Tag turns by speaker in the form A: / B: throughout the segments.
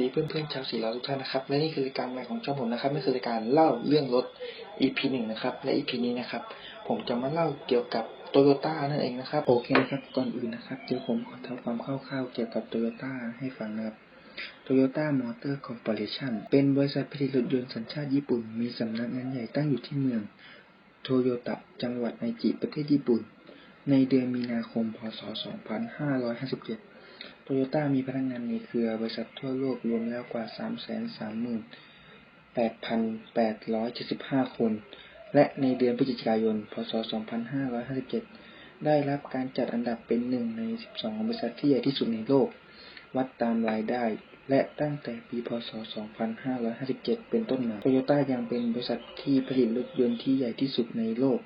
A: ดีเพื่อนๆชาวสีเราทุกท่านนะครับและนี่คือรายการใหม่ของช่องผมนะครับนี่คือรายการเล่าเรื่องรถ EP หนึ่งนะครับและ EP นี้นะครับ ผมจะมาเล่าเกี่ยวกับโตโยต้านั่นเองนะครับโอเคนะครับก่อนอื่นนะครับเดี๋ยวผมขอท้าความคร่าวๆเกี่ยวกับโตโยต้าให้ฟังนะครับ Toyota Motor Corporation เป็นบริษัทผลิตรถยนต์สัญชาติญี่ปุ่น มีสำนักงานใหญ่ตั้งอยู่ที่เมืองโตโยตะจังหวัดไอจิประเทศญี่ปุ่น ในเดือนมีนาคมพศ 2557 โตโยต้ามีพนักงานในเครือบริษัททั่วโลกรวมแล้วกว่า 338,875 คน และในเดือนพฤศจิกายน พศ 2557 ได้รับการจัดอันดับเป็นหนึ่งใน 12 บริษัทที่ใหญ่ที่สุดในโลก วัดตามรายได้ และตั้งแต่ปีพศ 2557 เป็นต้นมาโตโยต้ายังเป็นบริษัทที่ผลิตรถยนต์ที่ใหญ่ที่สุดในโลก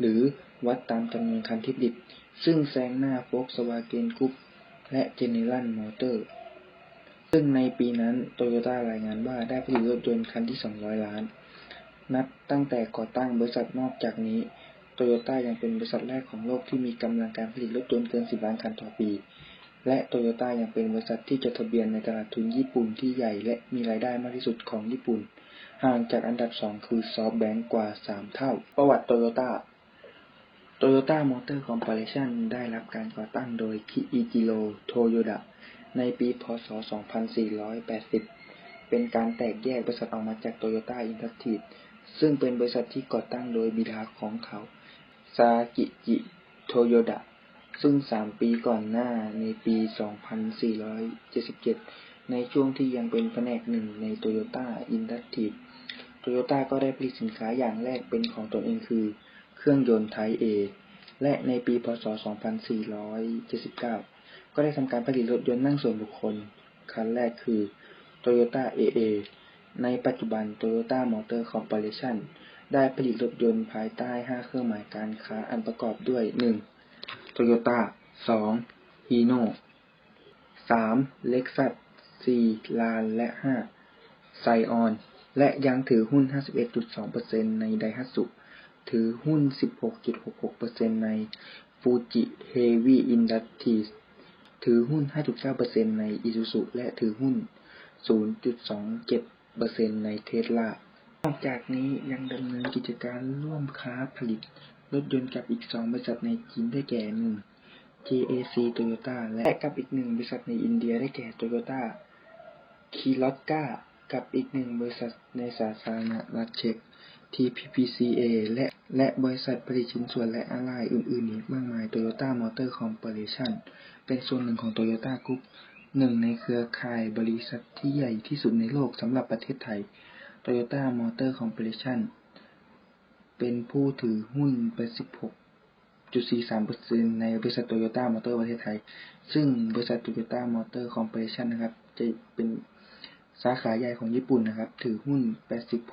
A: หรือวัดตามจำนวนคันที่ผลิต ซึ่งแซงหน้า Volkswagen Group และ General Motors ซึ่งในปีนั้นโตโยต้ารายงานว่าได้ผลิตรถยนต์คันที่ 200 ล้าน นับตั้งแต่ก่อตั้งบริษัทนอกจากนี้โตโยต้ายังเป็นบริษัทแรกของโลกที่มีกำลังการผลิตรถยนต์เกิน 10 ล้านคันต่อปี และโตโยต้ายังเป็นบริษัทที่จดทะเบียนในตลาดทุนญี่ปุ่นที่ใหญ่และมีรายได้มากที่สุดของญี่ปุ่น ห่างจากอันดับ 2 คือซอฟแบงก์กว่า 3 เท่า ประวัติโตโยต้า โตโยต้ามอเตอร์คอร์ปอเรชั่นได้รับการก่อตั้งโดยคิอิจิโร่โตโยดะ ในปี พศ 2480 เป็นการแตกแยกบริษัทออกมาจากโตโยต้าอินดัสทรีซึ่งเป็นบริษัทที่ก่อตั้งโดยบิดาของเขาซากิจิโตโยดะ ซึ่ง3ปีก่อนหน้าในปี 2477 ในช่วงที่ยังเป็นแผนกหนึ่งในโตโยต้าอินดัสทรีโตโยต้าก็ได้ผลิตสินค้าอย่างแรกเป็นของตนเองคือ เครื่องยนต์ไทเอและในปี พศ 2479 ก็ได้ทำการผลิตรถยนต์นั่งส่วนบุคคล คันแรกคือ Toyota AA ในปัจจุบัน Toyota Motor Corporation ได้ผลิตรถยนต์ภายใต้ 5 เครื่องหมายการค้าอันประกอบด้วย 1. Toyota 2. Hino 3. Lexus 4. Lan และ 5. Scion และยังถือหุ้น 51.2%ใน Daihatsu ถือหุ้น 16.66%ใน Fuji Heavy Industries ถือหุ้น 5.9%ใน Isuzu และถือหุ้น 0.27%ใน Tesla นอกจากนี้ยังดำเนินกิจการร่วมค้าผลิตรถยนต์กับอีก 2 บริษัทในจีนได้แก่ 1. JAC Toyota และกับอีกหนึ่งบริษัทในอินเดียได้แก่ Toyota Kiloska กับอีกหนึ่งบริษัทในสาธารณรัฐเช็ก TPPCA และและบริษัทผลิตชิ้นส่วนและอะไหล่อื่นๆ อีกมากมาย Toyota Motor Corporation เป็นส่วนหนึ่งของ Toyota Group หนึ่งในเครือข่ายบริษัทที่ใหญ่ที่สุดในโลกสำหรับประเทศไทย Toyota Motor Corporation เป็นผู้ถือหุ้น86.43%ในบริษัท Toyota Motor ประเทศไทย ซึ่งบริษัท Toyota Motor Corporation นะครับ จะเป็น สาขาใหญ่ของญี่ปุ่นนะครับ ถือหุ้น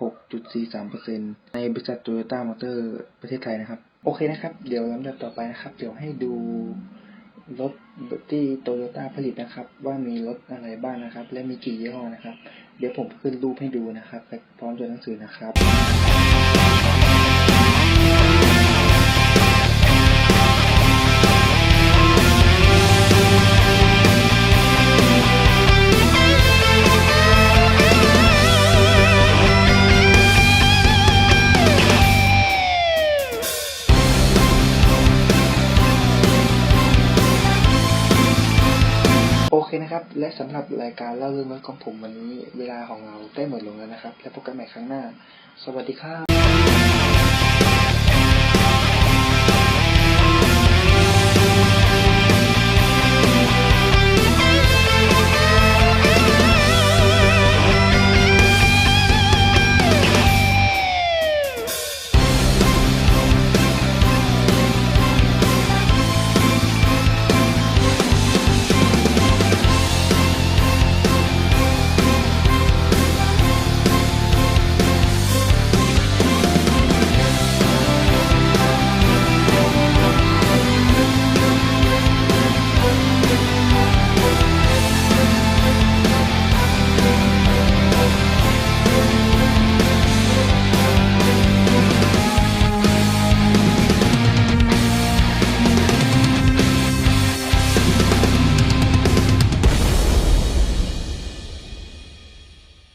A: 86.43%ในบริษัทโตโยต้ามอเตอร์ประเทศไทยนะครับ โอเคนะครับ เดี๋ยวลำดับต่อไปนะครับ เดี๋ยวให้ดูรถที่โตโยต้าผลิตนะครับ ว่ามีรถอะไรบ้างนะครับ และมีกี่ยี่ห้อนะครับ เดี๋ยวผมขึ้นรูปให้ดูนะครับพร้อมตัวหนังสือนะครับ นะครับ และสำหรับรายการเล่าเรื่องรถของผมวันนี้ เวลาของเราได้หมดลงแล้วนะครับ และพบกันใหม่ครั้งหน้า สวัสดีครับ